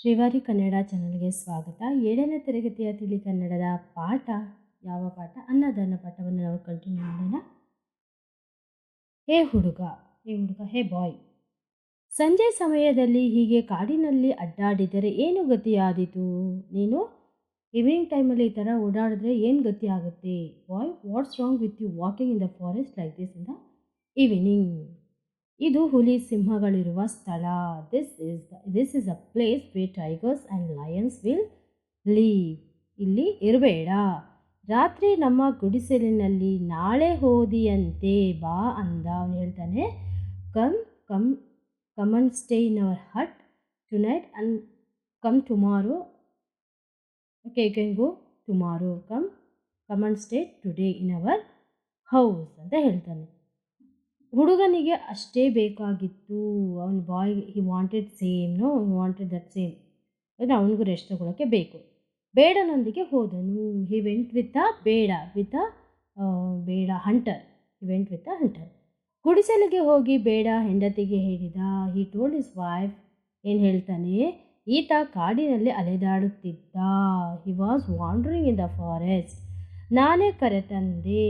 ಶ್ರೀವಾರಿ ಕನ್ನಡ ಚಾನಲ್ಗೆ ಸ್ವಾಗತ. ಏಳನೇ ತರಗತಿಯ ತಿಳಿ ಕನ್ನಡದ ಪಾಠ, ಯಾವ ಪಾಠ? ಅನ್ನದಾನ ಪಾಠವನ್ನು ನಾವು ಕಂಟಿನ್ಯೂ ಮಾಡೋಣ. ಹೇ ಹುಡುಗ ಹೇ ಹುಡುಗ, ಹೇ ಬಾಯ್. ಸಂಜೆ ಸಮಯದಲ್ಲಿ ಹೀಗೆ ಕಾಡಿನಲ್ಲಿ ಅಡ್ಡಾಡಿದರೆ ಏನು ಗತಿಯಾದೀತು ನೀನು ಈವ್ನಿಂಗ್ ಟೈಮಲ್ಲಿ ಈ ಥರ ಓಡಾಡಿದ್ರೆ ಏನು ಗತಿ ಆಗುತ್ತೆ? Boy, what's wrong with you walking in the forest like this in the evening. ಇದು ಹುಲಿ ಸಿಂಹಗಳಿರುವ ಸ್ಥಳ. This is this is a place where tigers and lions will live ಇಲ್ಲಿ ಇರಬೇಡ. ರಾತ್ರಿ ನಮ್ಮ ಗುಡಿಸಲಿನಲ್ಲಿ ನಾಳೆ ಹೋದಿಯಂತೆ ಬಾ ಅಂದ ಅವನು ಹೇಳ್ತಾನೆ. Come come come and stay in our hut tonight and come tomorrow okay you can go tomorrow come come and stay today in our house ಅಂತ ಹೇಳ್ತಾನೆ. ಹುಡುಗನಿಗೆ ಅಷ್ಟೇ ಬೇಕಾಗಿತ್ತು. ಅವನ boy he wanted same no he wanted that same ಅಂದರೆ ಅವನಿಗೂ rest ತಗೊಳ್ಳೋಕ್ಕೆ ಬೇಕು. ಬೇಡನೊಂದಿಗೆ ಹೋದನು. ಹಿ ವೆಂಟ್ ವಿತ್ ಅ ಬೇಡ ವಿತ್ ಅ ಬೇಡ hunter he went with a hunter ಗುಡಿಸಲಿಗೆ ಹೋಗಿ ಬೇಡ ಹೆಂಡತಿಗೆ ಹೇಳಿದ. ಹಿ ಟೋಲ್ಡ್ ಇಸ್ ವೈಫ್ ಏನು ಹೇಳ್ತಾನೆ? ಈತ ಕಾಡಿನಲ್ಲಿ ಅಲೆದಾಡುತ್ತಿದ್ದ. He was wandering in the forest ನಾನೇ ಕರೆತಂದೆ.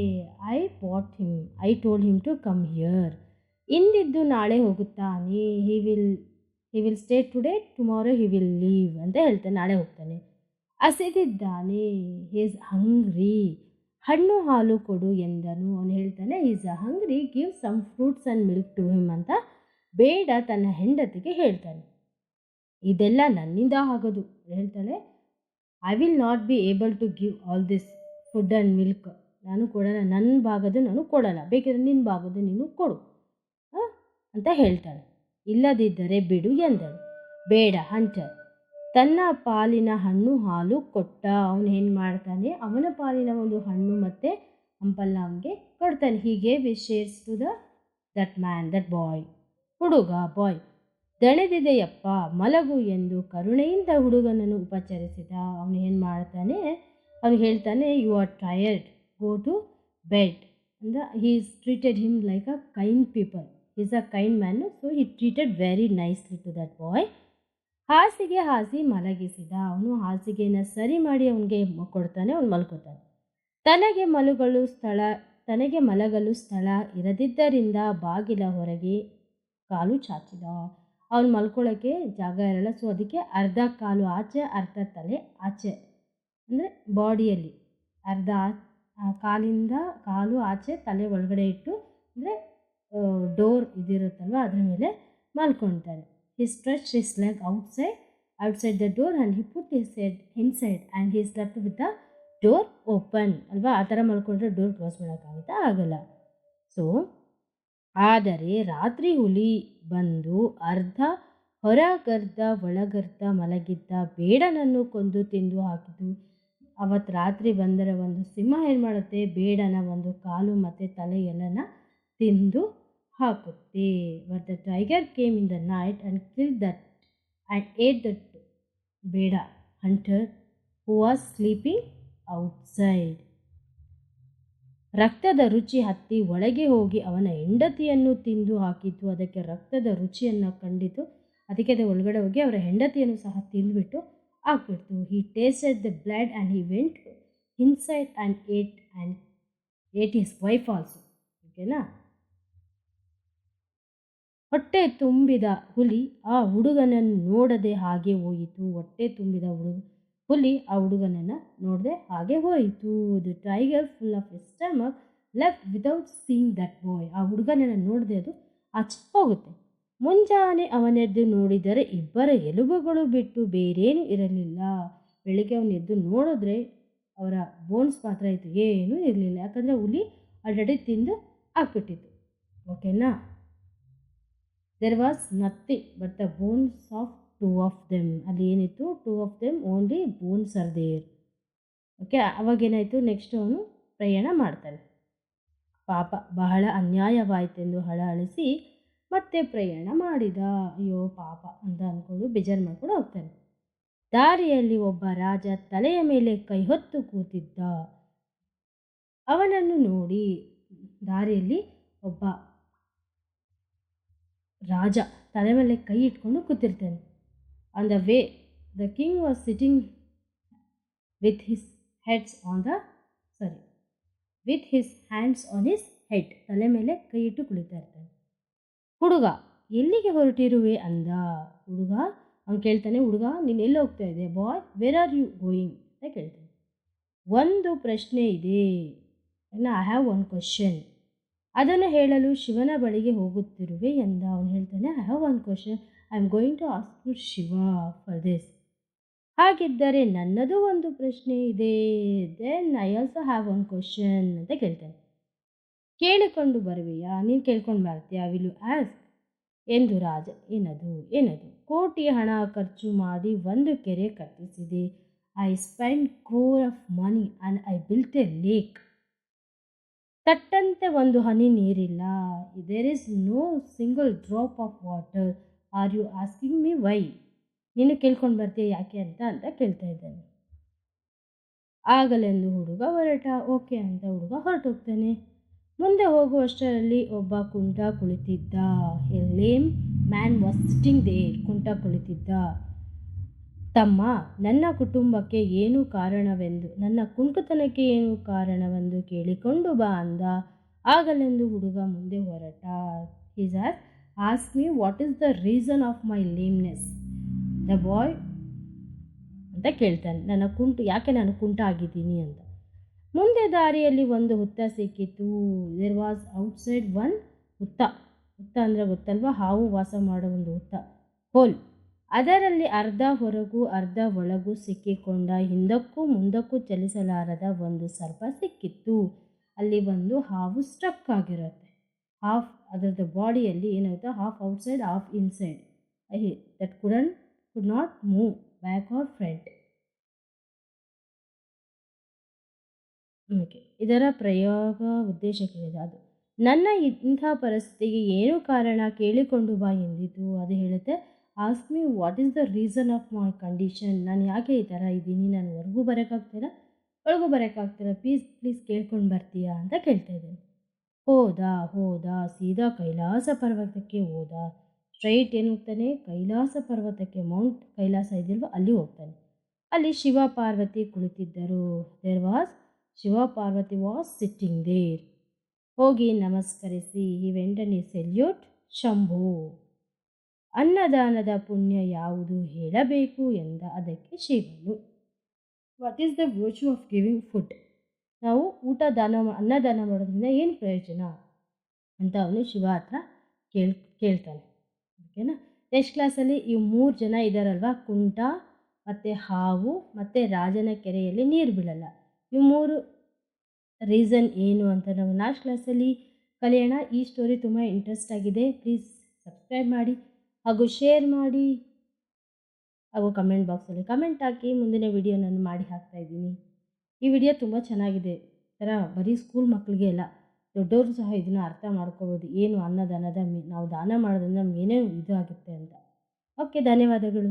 I what him I told him to come here ಇಂದಿದ್ದು ನಾಳೆ ಹೋಗುತ್ತಾನೆ. He will he will stay today tomorrow he will leave ಅಂತ ಹೇಳ್ತಾನೆ, ನಾಳೆ ಹೋಗ್ತಾನೆ. ಹಸಿದಿದ್ದಾನೆ ಈಸ್ ಹಂಗ್ರಿ ಹಣ್ಣು ಹಾಲು ಕೊಡು ಎಂದನು. ಅವನು ಹೇಳ್ತಾನೆ is a hungry give some fruits and milk to him ಅಂತ ಬೇಡ ತನ್ನ ಹೆಂಡತಿಗೆ ಹೇಳ್ತಾನೆ. ಇದೆಲ್ಲ ನನ್ನಿಂದ ಆಗೋದು. ಹೇಳ್ತಾಳೆ I will not be able to give all this food and milk ನಾನು ಕೊಡೋಣ ನನ್ನ ಭಾಗದ್ದು ನಾನು ಕೊಡೋಣ ಬೇಕಿದ್ರೆ ನಿನ್ನ ಭಾಗದ್ದು ನೀನು ಕೊಡು. ಅಂತ ಹೇಳ್ತಾಳೆ. ಇಲ್ಲದಿದ್ದರೆ ಬಿಡು ಎಂದಳು. ಬೇಡ ಹಂಟರ್ ತನ್ನ ಪಾಲಿನ ಹಣ್ಣು ಹಾಲು ಕೊಟ್ಟ. ಅವನು ಏನು ಮಾಡ್ತಾನೆ? ಅವನ ಪಾಲಿನ ಒಂದು ಹಣ್ಣು ಮತ್ತು ಹಂಪಲ್ಲ ಅವನಿಗೆ ಕೊಡ್ತಾನೆ. ಹೀಗೆ ವಿಶೇಷ to the that man that boy ಹುಡುಗ ಬಾಯ್ ದಣೆದಿದೆಯಪ್ಪ, ಮಲಗು ಎಂದು ಕರುಣೆಯಿಂದ ಹುಡುಗನನ್ನು ಉಪಚರಿಸಿದ. ಅವನು ಏನು ಮಾಡ್ತಾನೆ? ಅವನು ಹೇಳ್ತಾನೆ you are tired go to bed ಅಂದರೆ he is treated him like a kind people is a kind man so he treated very nicely to that boy ಹಾಸಿಗೆ ಹಾಸಿ ಮಲಗಿಸಿದ. ಅವನು ಹಾಸಿಗೆನ ಸರಿ ಮಾಡಿ ಅವನಿಗೆ ಕೊಡ್ತಾನೆ, ಅವನು ಮಲ್ಕೋತಾನೆ. ತನಗೆ ಮಲಗಲು ಸ್ಥಳ, ತನಗೆ ಮಲಗಲು ಸ್ಥಳ ಇರದಿದ್ದರಿಂದ ಬಾಗಿಲ ಹೊರಗೆ ಕಾಲು ಚಾಚಿದ. ಅವನು ಮಲ್ಕೊಳ್ಳೋಕ್ಕೆ ಜಾಗ ಇರಲ್ಲ ಸೊ ಅದಕ್ಕೆ ಅರ್ಧ ಕಾಲು ಆಚೆ, ಅರ್ಧ ತಲೆ ಆಚೆ. ಅಂದರೆ ಬಾಡಿಯಲ್ಲಿ ಅರ್ಧ ಕಾಲಿಂದ ಕಾಲು ಆಚೆ ತಲೆ ಒಳಗಡೆ ಇಟ್ಟು ಅಂದರೆ ಡೋರ್ ಇದಿರುತ್ತಲ್ವ ಅದ್ರ ಮೇಲೆ ಮಲ್ಕೊಳ್ತಾರೆ he stretch his leg outside outside the door and he put his head inside and he slept with the door open ಅಲ್ವಾ? ಆ ಥರ ಮಲ್ಕೊಂಡ್ರೆ ಡೋರ್ ಕ್ಲೋಸ್ ಮಾಡೋಕ್ಕಾಗುತ್ತಾ? ಆಗಲ್ಲ. ಸೊ ಆದರೆ ರಾತ್ರಿ ಹುಲಿ ಬಂದು ಅರ್ಧ ಹೊರಗರ್ಧ ಒಳಗರ್ಧ ಮಲಗಿದ್ದ ಬೇಡನನ್ನು ಕೊಂದು ತಿಂದು ಹಾಕಿತು ಅವತ್ತು ರಾತ್ರಿ ಬಂದರೆ ಒಂದು ಸಿಂಹ ಏನು ಮಾಡುತ್ತೆ? ಬೇಡನ ಒಂದು ಕಾಲು ಮತ್ತು ತಲೆ ಎಲ್ಲನ ತಿಂದು ಹಾಕುತ್ತೆ. But the tiger came in the night and kill that and ate that ಬೇಡ hunter who are sleeping outside ರಕ್ತದ ರುಚಿ ಹತ್ತಿ ಒಳಗೆ ಹೋಗಿ ಅವನ ಹೆಂಡತಿಯನ್ನು ತಿಂದು ಹಾಕಿತು ಅದಕ್ಕೆ ರಕ್ತದ ರುಚಿಯನ್ನು ಕಂಡಿತು ಅದಕ್ಕೆ ಅದು ಒಳಗಡೆ ಹೋಗಿ ಅವರ ಹೆಂಡತಿಯನ್ನು ಸಹ ತಿಂದುಬಿಟ್ಟು ಆಗ್ಬಿಡ್ತು he tasted the blood and he went inside and ate and ate his wife also ಓಕೆನಾ ಹೊಟ್ಟೆ ತುಂಬಿದ ಹುಲಿ ಆ ಹುಡುಗನನ್ನು ನೋಡದೆ ಹಾಗೆ ಹೋಯಿತು. ಹೊಟ್ಟೆ ತುಂಬಿದ ಹುಡುಗ ಹುಲಿ ಆ ಹುಡುಗನನ್ನು ನೋಡದೆ ಹಾಗೆ ಹೋಯಿತು. The tiger full of stomach left without seeing that boy ಆ ಹುಡುಗನನ್ನು ನೋಡದೆ ಅದು ಅಚ್ಚ ಹೋಗುತ್ತೆ ಮುಂಜಾನೆ ಅವನೆದ್ದು ನೋಡಿದರೆ ಇಬ್ಬರ ಎಲುಬುಗಳು ಬಿಟ್ಟು ಬೇರೇನೂ ಇರಲಿಲ್ಲ. ಬೆಳಿಗ್ಗೆ ಅವನೆದ್ದು ನೋಡಿದ್ರೆ ಅವರ ಬೋನ್ಸ್ ಮಾತ್ರ ಇತ್ತು, ಏನೂ ಇರಲಿಲ್ಲ. ಯಾಕಂದರೆ ಹುಲಿ ಆಲ್ರೆಡಿ ತಿಂದು ಹಾಕ್ಬಿಟ್ಟಿತ್ತು. ಓಕೆನಾ there was nothing but the bones of two of them ಅಲ್ಲಿ ಏನಿತ್ತು? Two of them only bones are there okay ಅವಾಗೇನಾಯಿತು next ಅವನು ಪ್ರಯಾಣ ಮಾಡ್ತಾನೆ. ಪಾಪ ಬಹಳ ಅನ್ಯಾಯವಾಯಿತೆಂದು ಹಳಹಳಿಸಿ ಮತ್ತೆ ಪ್ರಯಾಣ ಮಾಡಿದ. ಅಯ್ಯೋ, ಪಾಪ ಅಂತ ಅಂದ್ಕೊಂಡು ಬೇಜಾರು ಮಾಡ್ಕೊಂಡು ಹೋಗ್ತಾನೆ. ದಾರಿಯಲ್ಲಿ ಒಬ್ಬ ರಾಜ ತಲೆಯ ಮೇಲೆ ಕೈ ಹೊತ್ತು ಕೂತಿದ್ದ. ಅವನನ್ನು ನೋಡಿ ದಾರಿಯಲ್ಲಿ ಒಬ್ಬ ರಾಜ ತಲೆ ಮೇಲೆ ಕೈ ಇಟ್ಕೊಂಡು ಕೂತಿರ್ತಾನೆ. On the way the king was sitting with his heads on the sorry with his hands on his head ತಲೆ ಮೇಲೆ ಕೈ ಇಟ್ಟು ಕುಳಿತಾ ಇರ್ತಾನೆ. ಹುಡುಗ, ಎಲ್ಲಿಗೆ ಹೊರಟಿರುವೆ? ಅಂದ. ಹುಡುಗ, ಅವ್ನು ಕೇಳ್ತಾನೆ, ಹುಡುಗ, ನೀನು ಎಲ್ಲಿ ಹೋಗ್ತಾ ಇದೆ boy? Where are you going ಅಂತ ಕೇಳ್ತಾನೆ. ಒಂದು ಪ್ರಶ್ನೆ ಇದೆ. ಐ ಹ್ಯಾವ್ ಒನ್ ಕ್ವಶನ್ ಅದನ್ನು ಹೇಳಲು ಶಿವನ ಬಳಿಗೆ ಹೋಗುತ್ತಿರುವೆ ಎಂದ. ಅವನು ಹೇಳ್ತಾನೆ I have one question I am going to ask to Shiva for this ಹಾಗಿದ್ದರೆ ನನ್ನದು ಒಂದು ಪ್ರಶ್ನೆ ಇದೆ. Then I also have one question ಅಂತ ಕೇಳ್ತಾನೆ. ಕೇಳಿಕೊಂಡು ಬರುವೆಯಾ? ನೀನು ಕೇಳ್ಕೊಂಡು ಬರ್ತೀಯಾ ವಿಲ್ ಯು ಆಸ್ಕ್ ಎಂದು ರಾಜ, ಏನದು ಏನದು? ಕೋಟಿ ಹಣ ಖರ್ಚು ಮಾಡಿ ಒಂದು ಕೆರೆ ಕಟ್ಟಿಸಿದೆ. I spend crore of money and I built a lake ತಟ್ಟಂತೆ ಒಂದು ಹನಿ ನೀರಿಲ್ಲ. There is no single drop of water are you asking me why ನೀನು ಕೇಳ್ಕೊಂಡು ಬರ್ತೀಯ ಯಾಕೆ ಅಂತ ಅಂತ ಕೇಳ್ತಾ ಇದ್ದಾನೆ. ಆಗಲೆಂದು ಹುಡುಗ ಹೊರಟ. ಓಕೆ ಅಂತ ಹುಡುಗ ಹೊರಟೋಗ್ತಾನೆ. ಮುಂದೆ ಹೋಗುವಷ್ಟರಲ್ಲಿ ಒಬ್ಬ ಕುಂಟ ಕುಳಿತಿದ್ದ. A lame man was sitting there, ಕುಂಟ ಕುಳಿತಿದ್ದ. ತಮ್ಮ, ನನ್ನ ಕುಟುಂಬಕ್ಕೆ ಏನು ಕಾರಣವೆಂದು, ನನ್ನ ಕುಂಟುತನಕ್ಕೆ ಏನು ಕಾರಣವೆಂದು ಕೇಳಿಕೊಂಡು ಬಾ ಅಂದ. ಆಗಲೆಂದು ಹುಡುಗ ಮುಂದೆ ಹೊರಟ. Is as ask me what is the reason of my lameness? The boy, ಅಂತ ಕೇಳ್ತಾನೆ. ನನ್ನ ಕುಂಟು, ಯಾಕೆ ನಾನು ಕುಂಟ ಆಗಿದ್ದೀನಿ ಅಂತ. ಮುಂದೆ ದಾರಿಯಲ್ಲಿ ಒಂದು ಹುತ್ತ ಸಿಕ್ಕಿತು. ದೇರ್ ವಾಸ್ ಔಟ್ಸೈಡ್ ಒನ್ ಹುತ್ತ. ಹುತ್ತ ಅಂದರೆ ಗೊತ್ತಲ್ವ? ಹಾವು ವಾಸ ಮಾಡೋ ಒಂದು ಹುತ್ತ. ಹೋಲ್ ಅದರಲ್ಲಿ ಅರ್ಧ ಹೊರಗೂ ಅರ್ಧ ಒಳಗೂ ಸಿಕ್ಕಿಕೊಂಡ ಹಿಂದಕ್ಕೂ ಮುಂದಕ್ಕೂ ಚಲಿಸಲಾರದ ಒಂದು ಸರ್ಪ ಸಿಕ್ಕಿತ್ತು. ಅಲ್ಲಿ ಒಂದು ಹಾವು ಸ್ಟಕ್ ಆಗಿರುತ್ತೆ. ಹಾಫ್ ಅದರದ ಬಾಡಿಯಲ್ಲಿ ಏನಾಗುತ್ತೆ half outside half inside I that couldn't could not move back or front okay. ಇದರ ಪ್ರಯೋಗ ಉದ್ದೇಶ ಅದು ನನ್ನ ಇಂಥ ಪರಿಸ್ಥಿತಿಗೆ ಏನು ಕಾರಣ ಕೇಳಿಕೊಂಡು ಬಾ ಎಂದಿತು ಅದು ಹೇಳುತ್ತೆ ask me what is the reason of my condition ನಾನು ಯಾಕೆ ಈ ಥರ ಇದ್ದೀನಿ? ನಾನು ಹೊರಗೂ ಬರೋಕ್ಕಾಗ್ತಿಲ್ಲ, ಒಳಗೂ ಬರೋಕ್ಕಾಗ್ತಿಲ್ಲ. ಪ್ಲೀಸ್ ಪ್ಲೀಸ್ ಕೇಳ್ಕೊಂಡು ಬರ್ತೀಯಾ ಅಂತ ಕೇಳ್ತಾ ಇದ್ದೀನಿ. ಹೋದ ಹೋದ, ಸೀದಾ ಕೈಲಾಸ ಪರ್ವತಕ್ಕೆ ಹೋದ? ಸ್ಟ್ರೈಟ್ ಏನು ಹೋಗ್ತಾನೆ? ಕೈಲಾಸ ಪರ್ವತಕ್ಕೆ ಮೌಂಟ್ ಕೈಲಾಸ ಇದೆಯಲ್ವ ಅಲ್ಲಿ ಹೋಗ್ತಾನೆ. ಅಲ್ಲಿ ಶಿವ ಪಾರ್ವತಿ ಕುಳಿತಿದ್ದರು. There was Shiva Parvati was sitting there. ಹೋಗಿ ನಮಸ್ಕರಿಸಿ ಈ ವೆಂಟನೆ ಸೆಲ್ಯೂಟ್, ಶಂಭು. ಅನ್ನದಾನದ ಪುಣ್ಯ ಯಾವುದು ಹೇಳಬೇಕು ಎಂದ ಅದಕ್ಕೆ ಶಿವನು. What is the virtue of giving food ನಾವು ಊಟ, ದಾನ, ಅನ್ನದಾನ ಮಾಡೋದ್ರಿಂದ ಏನು ಪ್ರಯೋಜನ? ಅಂತ ಅವನು ಶಿವ ಹತ್ರ ಕೇಳ್, ಕೇಳ್ತಾನೆ. ಓಕೆನಾ? ನೆಕ್ಸ್ಟ್ ಕ್ಲಾಸಲ್ಲಿ ಈ ಮೂರು ಜನ ಇದ್ದಾರಲ್ವ ಕುಂಟ, ಮತ್ತು ಹಾವು, ಮತ್ತು ರಾಜನ ಕೆರೆಯಲ್ಲಿ ನೀರು ಬೀಳಲ್ಲ. ಈ ಮೂರು ರೀಸನ್ ಏನು ಅಂತ ನಾವು ಲಾಸ್ಟ್ ಕ್ಲಾಸಲ್ಲಿ ಕಲಿಯೋಣ. ಈ ಸ್ಟೋರಿ ತುಂಬ ಇಂಟ್ರೆಸ್ಟ್ ಆಗಿದೆ. ಪ್ಲೀಸ್ ಸಬ್ಸ್ಕ್ರೈಬ್ ಮಾಡಿ ಹಾಗೂ ಶೇರ್ ಮಾಡಿ ಹಾಗೂ ಕಮೆಂಟ್ ಬಾಕ್ಸಲ್ಲಿ ಕಮೆಂಟ್ ಹಾಕಿ. ಮುಂದಿನ ವಿಡಿಯೋ ನಾನು ಮಾಡಿ ಹಾಕ್ತಾ ಇದ್ದೀನಿ. ಈ ವಿಡಿಯೋ ತುಂಬ ಚೆನ್ನಾಗಿದೆ. ಥರ ಬರೀ ಸ್ಕೂಲ್ ಮಕ್ಕಳಿಗೆ ಅಲ್ಲ, ದೊಡ್ಡವರು ಸಹ ಇದನ್ನು ಅರ್ಥ ಮಾಡ್ಕೋಬೋದು. ಏನು ಅನ್ನದಾನದ ನಾವು ದಾನ ಮಾಡೋದ್ರಿಂದ ನಮ್ಗೆ ಏನೇನು ಇದು ಆಗುತ್ತೆ ಅಂತ. ಓಕೆ ಧನ್ಯವಾದಗಳು.